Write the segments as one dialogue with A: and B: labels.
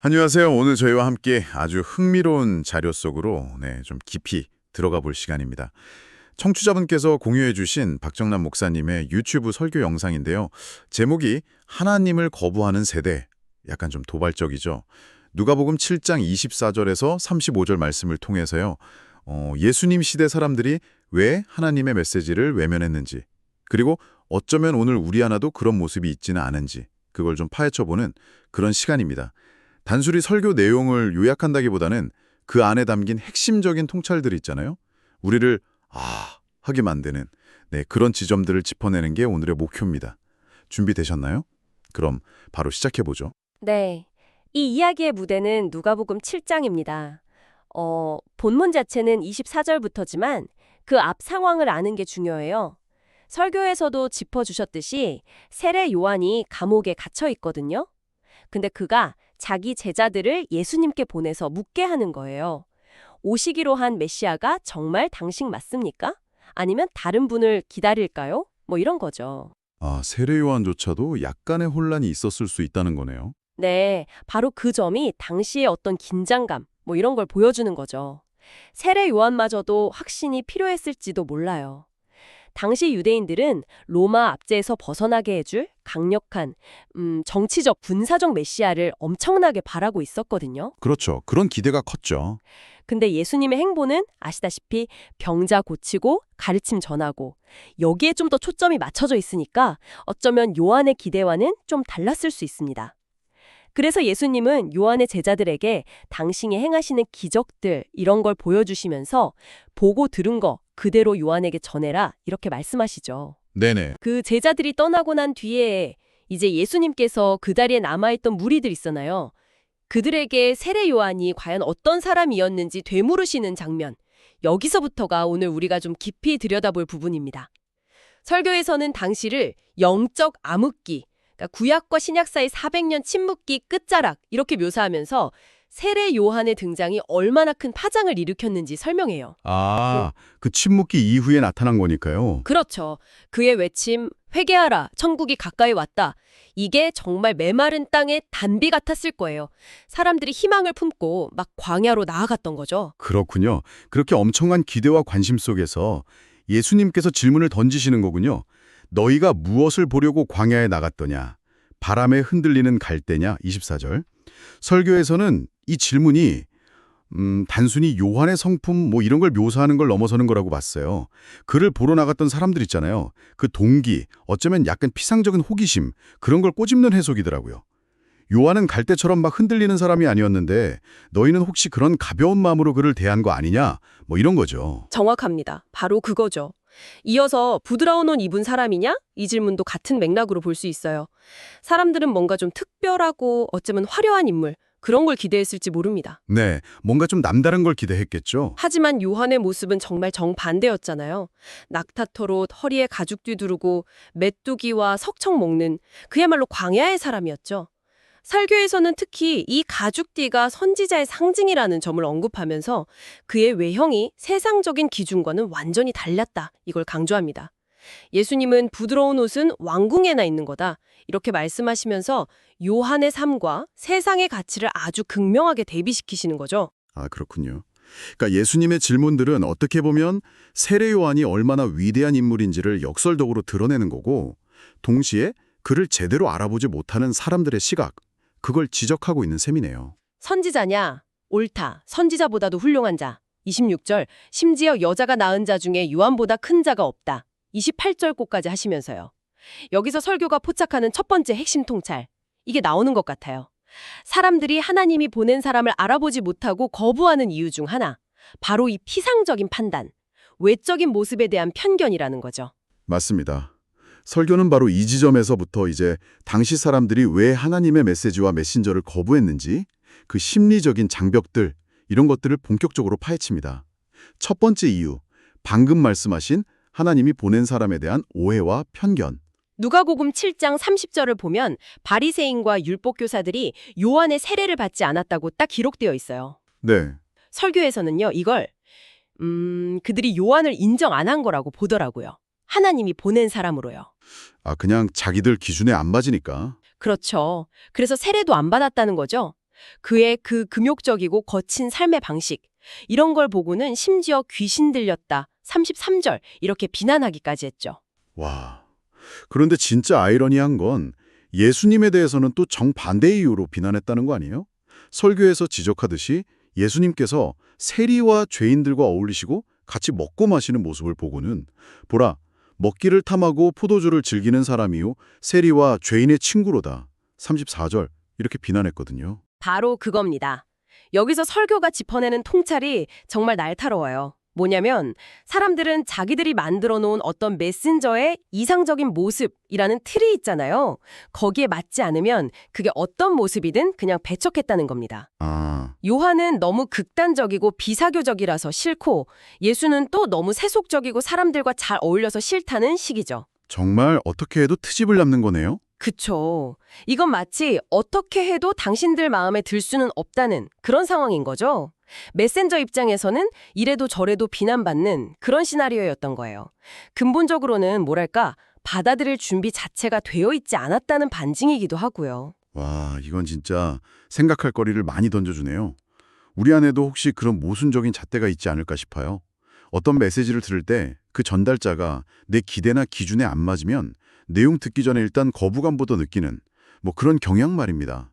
A: 안녕하세요. 오늘 저희와 함께 아주 흥미로운 자료 속으로 네, 좀 깊이 들어가 볼 시간입니다. 청취자분께서 공유해 주신 박정남 목사님의 유튜브 설교 영상인데요. 제목이 하나님을 거부하는 세대. 약간 좀 도발적이죠. 누가복음 7장 24절에서 35절 말씀을 통해서요. 어, 예수님 시대 사람들이 왜 하나님의 메시지를 외면했는지 그리고 어쩌면 오늘 우리 하나도 그런 모습이 있지는 않은지 그걸 좀 파헤쳐보는 그런 시간입니다. 단순히 설교 내용을 요약한다기보다는 그 안에 담긴 핵심적인 통찰들이 있잖아요. 우리를 아 하게 만드는 네, 그런 지점들을 짚어내는 게 오늘의 목표입니다. 준비되셨나요? 그럼 바로 시작해보죠.
B: 네. 이 이야기의 무대는 누가복음 7장입니다. 어, 본문 자체는 24절부터지만 그 앞 상황을 아는 게 중요해요. 설교에서도 짚어주셨듯이 세례 요한이 감옥에 갇혀 있거든요. 근데 그가 자기 제자들을 예수님께 보내서 묻게 하는 거예요. 오시기로 한 메시아가 정말 당신 맞습니까? 아니면 다른 분을 기다릴까요? 뭐 이런 거죠.
A: 아, 세례 요한조차도 약간의 혼란이 있었을 수 있다는 거네요.
B: 네, 바로 그 점이 당시의 어떤 긴장감, 뭐 이런 걸 보여주는 거죠. 세례 요한마저도 확신이 필요했을지도 몰라요. 당시 유대인들은 로마 압제에서 벗어나게 해줄 강력한 음, 정치적 군사적 메시아를 엄청나게 바라고 있었거든요.
A: 그렇죠. 그런 기대가 컸죠.
B: 근데 예수님의 행보는 아시다시피 병자 고치고 가르침 전하고 여기에 좀 더 초점이 맞춰져 있으니까 어쩌면 요한의 기대와는 좀 달랐을 수 있습니다. 그래서 예수님은 요한의 제자들에게 당신이 행하시는 기적들 이런 걸 보여주시면서 보고 들은 거 그대로 요한에게 전해라 이렇게 말씀하시죠.
A: 네네.
B: 그 제자들이 떠나고 난 뒤에 이제 예수님께서 그 자리에 남아있던 무리들 있잖아요. 그들에게 세례 요한이 과연 어떤 사람이었는지 되물으시는 장면. 여기서부터가 오늘 우리가 좀 깊이 들여다볼 부분입니다. 설교에서는 당시를 영적 암흑기, 그러니까 구약과 신약 사이 400년 침묵기 끝자락 이렇게 묘사하면서 세례 요한의 등장이 얼마나 큰 파장을 일으켰는지 설명해요.
A: 아, 그 침묵기 이후에 나타난 거니까요.
B: 그렇죠. 그의 외침, 회개하라, 천국이 가까이 왔다. 이게 정말 메마른 땅의 단비 같았을 거예요. 사람들이 희망을 품고 막 광야로 나아갔던 거죠.
A: 그렇군요. 그렇게 엄청난 기대와 관심 속에서 예수님께서 질문을 던지시는 거군요. 너희가 무엇을 보려고 광야에 나갔더냐? 바람에 흔들리는 갈대냐? 24절. 설교에서는 이 질문이 음, 단순히 요한의 성품 뭐 이런 걸 묘사하는 걸 넘어서는 거라고 봤어요. 그를 보러 나갔던 사람들 있잖아요. 그 동기, 어쩌면 약간 피상적인 호기심, 그런 걸 꼬집는 해석이더라고요. 요한은 갈대처럼 막 흔들리는 사람이 아니었는데 너희는 혹시 그런 가벼운 마음으로 그를 대한 거 아니냐? 뭐 이런 거죠.
B: 정확합니다. 바로 그거죠. 이어서 부드러운 옷 입은 사람이냐? 이 질문도 같은 맥락으로 볼 수 있어요. 사람들은 뭔가 좀 특별하고 어쩌면 화려한 인물, 그런 걸 기대했을지 모릅니다.
A: 네, 뭔가 좀 남다른 걸 기대했겠죠.
B: 하지만 요한의 모습은 정말 정반대였잖아요. 낙타토롯 허리에 가죽 뒤두르고 메뚜기와 석청 먹는 그야말로 광야의 사람이었죠. 설교에서는 특히 이 가죽띠가 선지자의 상징이라는 점을 언급하면서 그의 외형이 세상적인 기준과는 완전히 달랐다. 이걸 강조합니다. 예수님은 부드러운 옷은 왕궁에나 있는 거다. 이렇게 말씀하시면서 요한의 삶과 세상의 가치를 아주 극명하게 대비시키시는 거죠.
A: 아, 그렇군요. 그러니까 예수님의 질문들은 어떻게 보면 세례 요한이 얼마나 위대한 인물인지를 역설적으로 드러내는 거고 동시에 그를 제대로 알아보지 못하는 사람들의 시각, 그걸 지적하고 있는 셈이네요.
B: 선지자냐? 옳다. 선지자보다도 훌륭한 자. 26절. 심지어 여자가 낳은 자 중에 요한보다 큰 자가 없다. 28절 꼭까지 하시면서요. 여기서 설교가 포착하는 첫 번째 핵심 통찰. 이게 나오는 것 같아요. 사람들이 하나님이 보낸 사람을 알아보지 못하고 거부하는 이유 중 하나. 바로 이 피상적인 판단. 외적인 모습에 대한 편견이라는 거죠.
A: 맞습니다. 설교는 바로 이 지점에서부터 이제 당시 사람들이 왜 하나님의 메시지와 메신저를 거부했는지 그 심리적인 장벽들 이런 것들을 본격적으로 파헤칩니다. 첫 번째 이유, 방금 말씀하신 하나님이 보낸 사람에 대한 오해와 편견.
B: 누가복음 7장 30절을 보면 바리새인과 율법 교사들이 요한의 세례를 받지 않았다고 딱 기록되어 있어요.
A: 네,
B: 설교에서는요, 이걸 음, 그들이 요한을 인정 안 한 거라고 보더라고요. 하나님이 보낸 사람으로요.
A: 아 그냥 자기들 기준에 안 맞으니까.
B: 그렇죠. 그래서 세례도 안 받았다는 거죠. 그의 그 금욕적이고 거친 삶의 방식. 이런 걸 보고는 심지어 귀신 들렸다. 33절 이렇게 비난하기까지 했죠.
A: 와. 그런데 진짜 아이러니한 건 예수님에 대해서는 또 정반대의 이유로 비난했다는 거 아니에요? 설교에서 지적하듯이 예수님께서 세리와 죄인들과 어울리시고 같이 먹고 마시는 모습을 보고는 보라, 먹기를 탐하고 포도주를 즐기는 사람이요 세리와 죄인의 친구로다. 34절 이렇게 비난했거든요.
B: 바로 그겁니다. 여기서 설교가 짚어내는 통찰이 정말 날카로워요. 뭐냐면 사람들은 자기들이 만들어 놓은 어떤 메신저의 이상적인 모습이라는 틀이 있잖아요. 거기에 맞지 않으면 그게 어떤 모습이든 그냥 배척했다는 겁니다.
A: 아,
B: 요한은 너무 극단적이고 비사교적이라서 싫고 예수는 또 너무 세속적이고 사람들과 잘 어울려서 싫다는 식이죠.
A: 정말 어떻게 해도 트집을 잡는 거네요.
B: 그쵸. 이건 마치 어떻게 해도 당신들 마음에 들 수는 없다는 그런 상황인 거죠. 메신저 입장에서는 이래도 저래도 비난받는 그런 시나리오였던 거예요. 근본적으로는 뭐랄까 받아들일 준비 자체가 되어 있지 않았다는 반증이기도 하고요.
A: 와, 이건 진짜 생각할 거리를 많이 던져주네요. 우리 안에도 혹시 그런 모순적인 잣대가 있지 않을까 싶어요. 어떤 메시지를 들을 때 그 전달자가 내 기대나 기준에 안 맞으면 내용 듣기 전에 일단 거부감부터 느끼는 뭐 그런 경향 말입니다.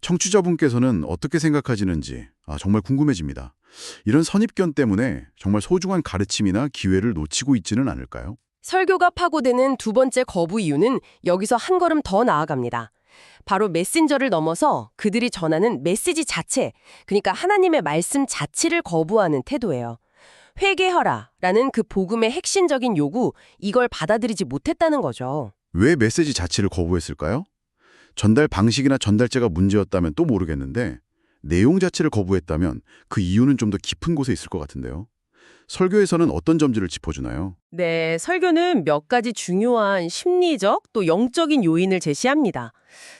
A: 청취자분께서는 어떻게 생각하시는지 아, 정말 궁금해집니다. 이런 선입견 때문에 정말 소중한 가르침이나 기회를 놓치고 있지는 않을까요?
B: 설교가 파고드는 두 번째 거부 이유는 여기서 한 걸음 더 나아갑니다. 바로 메신저를 넘어서 그들이 전하는 메시지 자체, 그러니까 하나님의 말씀 자체를 거부하는 태도예요. 회개하라 라는 그 복음의 핵심적인 요구, 이걸 받아들이지 못했다는 거죠.
A: 왜 메시지 자체를 거부했을까요? 전달 방식이나 전달자가 문제였다면 또 모르겠는데 내용 자체를 거부했다면 그 이유는 좀 더 깊은 곳에 있을 것 같은데요. 설교에서는 어떤 점들을 짚어주나요?
B: 네, 설교는 몇 가지 중요한 심리적 또 영적인 요인을 제시합니다.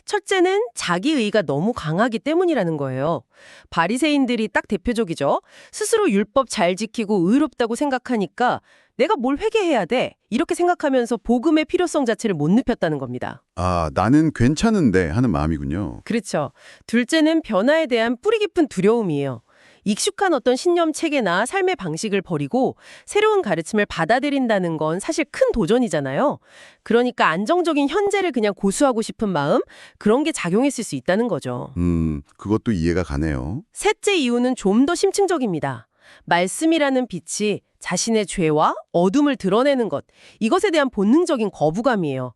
B: 첫째는 자기의가 너무 강하기 때문이라는 거예요. 바리새인들이 딱 대표적이죠. 스스로 율법 잘 지키고 의롭다고 생각하니까 내가 뭘 회개해야 돼? 이렇게 생각하면서 복음의 필요성 자체를 못 눕혔다는 겁니다.
A: 아, 나는 괜찮은데 하는 마음이군요.
B: 그렇죠. 둘째는 변화에 대한 뿌리 깊은 두려움이에요. 익숙한 어떤 신념 체계나 삶의 방식을 버리고 새로운 가르침을 받아들인다는 건 사실 큰 도전이잖아요. 그러니까 안정적인 현재를 그냥 고수하고 싶은 마음, 그런 게 작용했을 수 있다는 거죠.
A: 음, 그것도 이해가 가네요.
B: 셋째 이유는 좀 더 심층적입니다. 말씀이라는 빛이 자신의 죄와 어둠을 드러내는 것, 이것에 대한 본능적인 거부감이에요.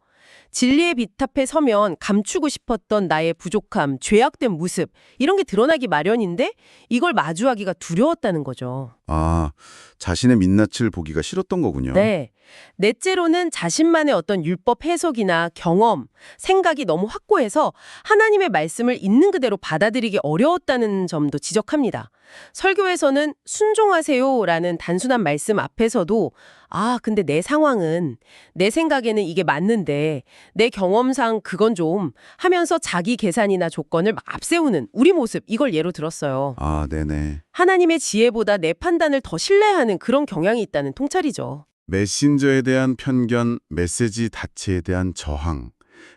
B: 진리의 빛 앞에 서면 감추고 싶었던 나의 부족함, 죄악된 모습, 이런 게 드러나기 마련인데 이걸 마주하기가 두려웠다는 거죠.
A: 아, 자신의 민낯을 보기가 싫었던 거군요.
B: 네. 넷째로는 자신만의 어떤 율법 해석이나 경험, 생각이 너무 확고해서 하나님의 말씀을 있는 그대로 받아들이기 어려웠다는 점도 지적합니다. 설교에서는 순종하세요라는 단순한 말씀 앞에서도 아, 근데 내 상황은 내 생각에는 이게 맞는데 내 경험상 그건 좀 하면서 자기 계산이나 조건을 막 앞세우는 우리 모습 이걸 예로 들었어요.
A: 아, 네네.
B: 하나님의 지혜보다 내 판단을 더 신뢰하는 그런 경향이 있다는 통찰이죠.
A: 메신저에 대한 편견, 메시지 자체에 대한 저항.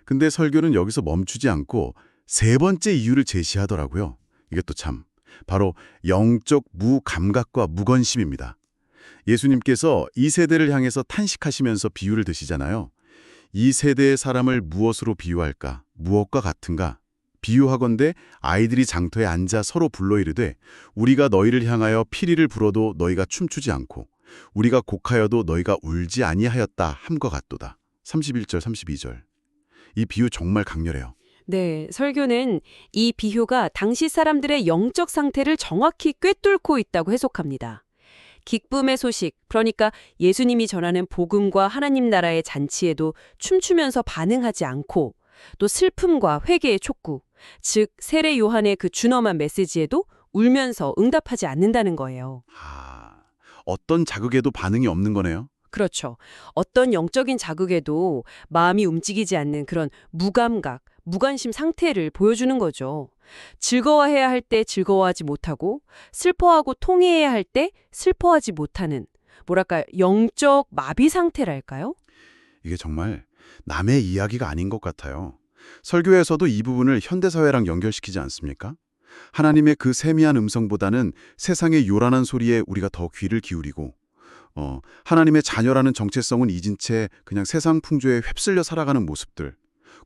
A: 근데 설교는 여기서 멈추지 않고 세 번째 이유를 제시하더라고요. 이게 또 참, 바로 영적 무감각과 무건심입니다. 예수님께서 이 세대를 향해서 탄식하시면서 비유를 드시잖아요. 이 세대의 사람을 무엇으로 비유할까? 무엇과 같은가? 비유하건대 아이들이 장터에 앉아 서로 불러 이르되 우리가 너희를 향하여 피리를 불어도 너희가 춤추지 않고 우리가 곡하여도 너희가 울지 아니하였다 함과 같도다. 31절 32절. 이 비유 정말 강렬해요.
C: 네, 설교는 이 비유가 당시 사람들의 영적 상태를 정확히 꿰뚫고 있다고 해석합니다. 기쁨의 소식, 그러니까 예수님이 전하는 복음과 하나님 나라의 잔치에도 춤추면서 반응하지 않고 또 슬픔과 회개의 촉구, 즉 세례 요한의 그 준엄한 메시지에도 울면서 응답하지 않는다는 거예요.
A: 아, 어떤 자극에도 반응이 없는 거네요.
C: 그렇죠. 어떤 영적인 자극에도 마음이 움직이지 않는 그런 무감각, 무관심 상태를 보여주는 거죠. 즐거워해야 할 때 즐거워하지 못하고 슬퍼하고 통해야 할 때 슬퍼하지 못하는 뭐랄까 영적 마비 상태랄까요?
A: 이게 정말 남의 이야기가 아닌 것 같아요. 설교에서도 이 부분을 현대사회랑 연결시키지 않습니까? 하나님의 그 세미한 음성보다는 세상의 요란한 소리에 우리가 더 귀를 기울이고 어, 하나님의 자녀라는 정체성은 잊은 채 그냥 세상 풍조에 휩쓸려 살아가는 모습들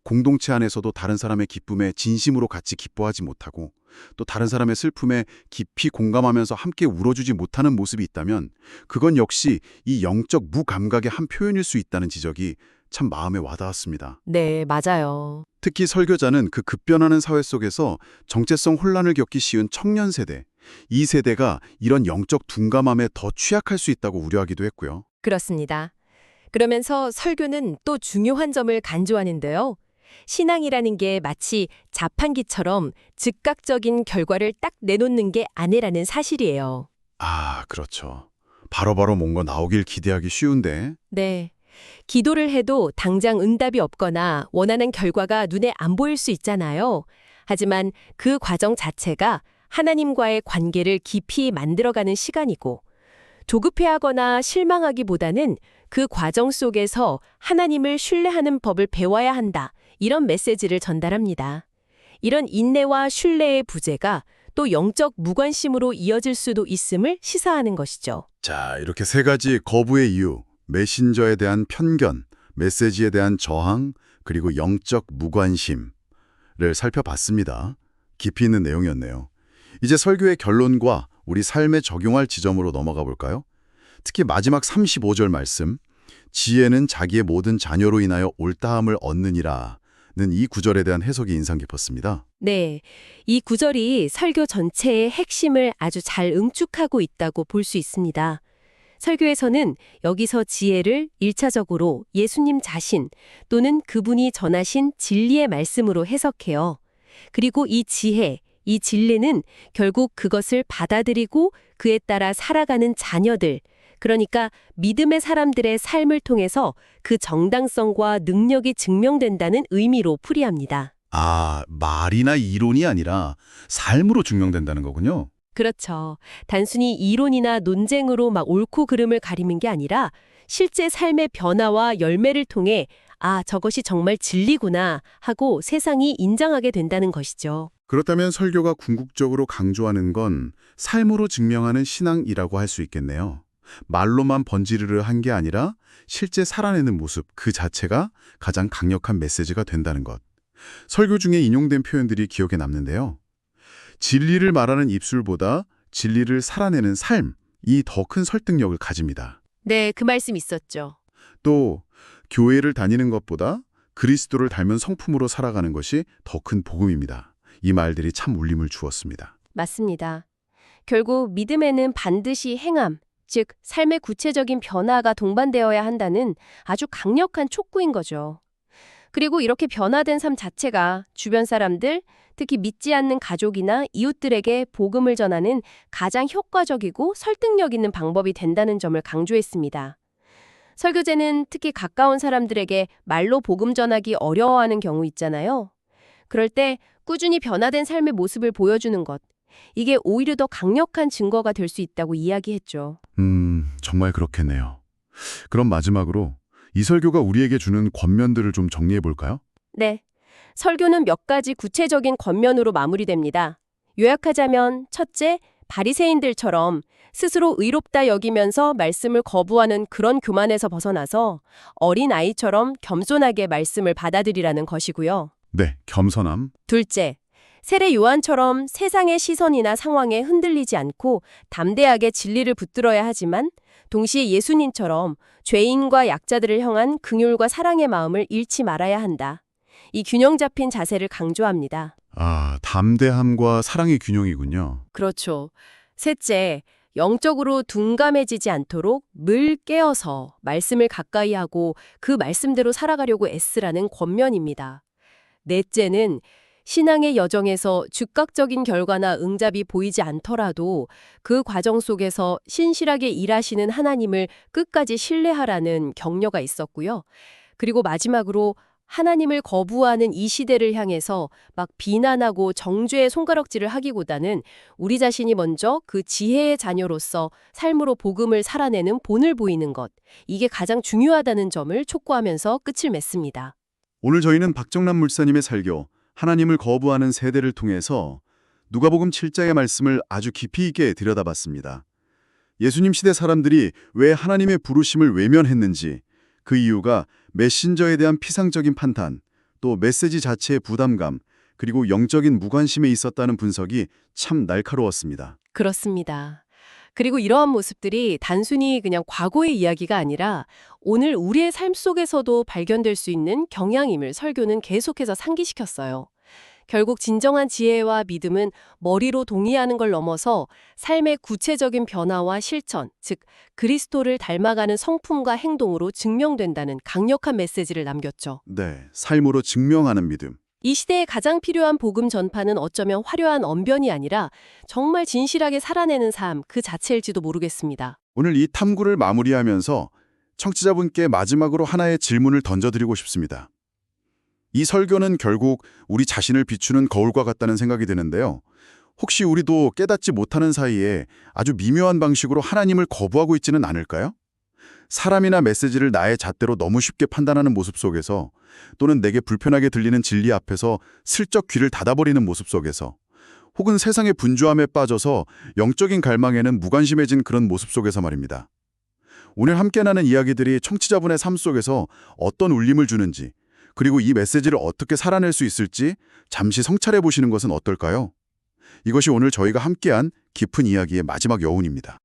A: 공동체 안에서도 다른 사람의 기쁨에 진심으로 같이 기뻐하지 못하고 또 다른 사람의 슬픔에 깊이 공감하면서 함께 울어주지 못하는 모습이 있다면 그건 역시 이 영적 무감각의 한 표현일 수 있다는 지적이 참 마음에 와닿았습니다.
D: 네, 맞아요.
A: 특히 설교자는 그 급변하는 사회 속에서 정체성 혼란을 겪기 쉬운 청년 세대, 이 세대가 이런 영적 둔감함에 더 취약할 수 있다고 우려하기도 했고요.
B: 그렇습니다. 그러면서 설교는 또 중요한 점을 간조하는데요. 신앙이라는 게 마치 자판기처럼 즉각적인 결과를 딱 내놓는 게 아니라는 사실이에요.
A: 아, 그렇죠. 바로 바로 뭔가 나오길 기대하기 쉬운데
B: 네. 기도를 해도 당장 응답이 없거나 원하는 결과가 눈에 안 보일 수 있잖아요. 하지만 그 과정 자체가 하나님과의 관계를 깊이 만들어가는 시간이고 조급해하거나 실망하기보다는 그 과정 속에서 하나님을 신뢰하는 법을 배워야 한다. 이런 메시지를 전달합니다. 이런 인내와 신뢰의 부재가 또 영적 무관심으로 이어질 수도 있음을 시사하는 것이죠.
A: 자, 이렇게 세 가지 거부의 이유, 메신저에 대한 편견, 메시지에 대한 저항, 그리고 영적 무관심을 살펴봤습니다. 깊이 있는 내용이었네요. 이제 설교의 결론과 우리 삶에 적용할 지점으로 넘어가 볼까요? 특히 마지막 35절 말씀, 지혜는 자기의 모든 자녀로 인하여 옳다함을 얻느니라. 는이 구절에 대한 해석이 인상 깊었습니다.
B: 네, 이 구절이 설교 전체의 핵심을 아주 잘 응축하고 있다고 볼 수 있습니다. 설교에서는 여기서 지혜를 일차적으로 예수님 자신 또는 그분이 전하신 진리의 말씀으로 해석해요. 그리고 이 지혜, 이 진리는 결국 그것을 받아들이고 그에 따라 살아가는 자녀들, 그러니까 믿음의 사람들의 삶을 통해서 그 정당성과 능력이 증명된다는 의미로 풀이합니다.
A: 아, 말이나 이론이 아니라 삶으로 증명된다는 거군요.
B: 그렇죠. 단순히 이론이나 논쟁으로 막 옳고 그름을 가리는 게 아니라 실제 삶의 변화와 열매를 통해 아, 저것이 정말 진리구나 하고 세상이 인정하게 된다는 것이죠.
A: 그렇다면 설교가 궁극적으로 강조하는 건 삶으로 증명하는 신앙이라고 할 수 있겠네요. 말로만 번지르르 한 게 아니라 실제 살아내는 모습 그 자체가 가장 강력한 메시지가 된다는 것. 설교 중에 인용된 표현들이 기억에 남는데요. 진리를 말하는 입술보다 진리를 살아내는 삶, 이 더 큰 설득력을 가집니다.
B: 네, 그 말씀 있었죠.
A: 또 교회를 다니는 것보다 그리스도를 닮은 성품으로 살아가는 것이 더 큰 복음입니다. 이 말들이 참 울림을 주었습니다.
B: 맞습니다. 결국 믿음에는 반드시 행함, 즉 삶의 구체적인 변화가 동반되어야 한다는 아주 강력한 촉구인 거죠. 그리고 이렇게 변화된 삶 자체가 주변 사람들, 특히 믿지 않는 가족이나 이웃들에게 복음을 전하는 가장 효과적이고 설득력 있는 방법이 된다는 점을 강조했습니다. 설교제는 특히 가까운 사람들에게 말로 복음 전하기 어려워하는 경우 있잖아요. 그럴 때 꾸준히 변화된 삶의 모습을 보여주는 것, 이게 오히려 더 강력한 증거가 될 수 있다고 이야기했죠.
A: 음, 정말 그렇겠네요. 그럼 마지막으로 이 설교가 우리에게 주는 권면들을 좀 정리해 볼까요?
B: 네. 설교는 몇 가지 구체적인 권면으로 마무리됩니다. 요약하자면 첫째, 바리새인들처럼 스스로 의롭다 여기면서 말씀을 거부하는 그런 교만에서 벗어나서 어린 아이처럼 겸손하게 말씀을 받아들이라는 것이고요.
A: 네, 겸손함.
B: 둘째, 세례 요한처럼 세상의 시선이나 상황에 흔들리지 않고 담대하게 진리를 붙들어야 하지만 동시에 예수님처럼 죄인과 약자들을 향한 긍휼과 사랑의 마음을 잃지 말아야 한다. 이 균형 잡힌 자세를 강조합니다.
A: 아, 담대함과 사랑의 균형이군요.
B: 그렇죠. 셋째, 영적으로 둔감해지지 않도록 늘 깨어서 말씀을 가까이 하고 그 말씀대로 살아가려고 애쓰라는 권면입니다. 넷째는 신앙의 여정에서 즉각적인 결과나 응답이 보이지 않더라도 그 과정 속에서 신실하게 일하시는 하나님을 끝까지 신뢰하라는 격려가 있었고요. 그리고 마지막으로 하나님을 거부하는 이 시대를 향해서 막 비난하고 정죄의 손가락질을 하기보다는 우리 자신이 먼저 그 지혜의 자녀로서 삶으로 복음을 살아내는 본을 보이는 것, 이게 가장 중요하다는 점을 촉구하면서 끝을 맺습니다.
A: 오늘 저희는 박정남 물사님의 설교, 하나님을 거부하는 세대를 통해서 누가복음 7장의 말씀을 아주 깊이 있게 들여다봤습니다. 예수님 시대 사람들이 왜 하나님의 부르심을 외면했는지, 그 이유가 메신저에 대한 피상적인 판단, 또 메시지 자체의 부담감, 그리고 영적인 무관심에 있었다는 분석이 참 날카로웠습니다.
B: 그렇습니다. 그리고 이러한 모습들이 단순히 그냥 과거의 이야기가 아니라 오늘 우리의 삶 속에서도 발견될 수 있는 경향임을 설교는 계속해서 상기시켰어요. 결국 진정한 지혜와 믿음은 머리로 동의하는 걸 넘어서 삶의 구체적인 변화와 실천, 즉 그리스도를 닮아가는 성품과 행동으로 증명된다는 강력한 메시지를 남겼죠.
A: 네, 삶으로 증명하는 믿음.
B: 이 시대에 가장 필요한 복음 전파는 어쩌면 화려한 언변이 아니라 정말 진실하게 살아내는 삶 그 자체일지도 모르겠습니다.
A: 오늘 이 탐구를 마무리하면서 청취자분께 마지막으로 하나의 질문을 던져드리고 싶습니다. 이 설교는 결국 우리 자신을 비추는 거울과 같다는 생각이 드는데요. 혹시 우리도 깨닫지 못하는 사이에 아주 미묘한 방식으로 하나님을 거부하고 있지는 않을까요? 사람이나 메시지를 나의 잣대로 너무 쉽게 판단하는 모습 속에서 또는 내게 불편하게 들리는 진리 앞에서 슬쩍 귀를 닫아버리는 모습 속에서 혹은 세상의 분주함에 빠져서 영적인 갈망에는 무관심해진 그런 모습 속에서 말입니다. 오늘 함께 나눈 이야기들이 청취자분의 삶 속에서 어떤 울림을 주는지 그리고 이 메시지를 어떻게 살아낼 수 있을지 잠시 성찰해 보시는 것은 어떨까요? 이것이 오늘 저희가 함께한 깊은 이야기의 마지막 여운입니다.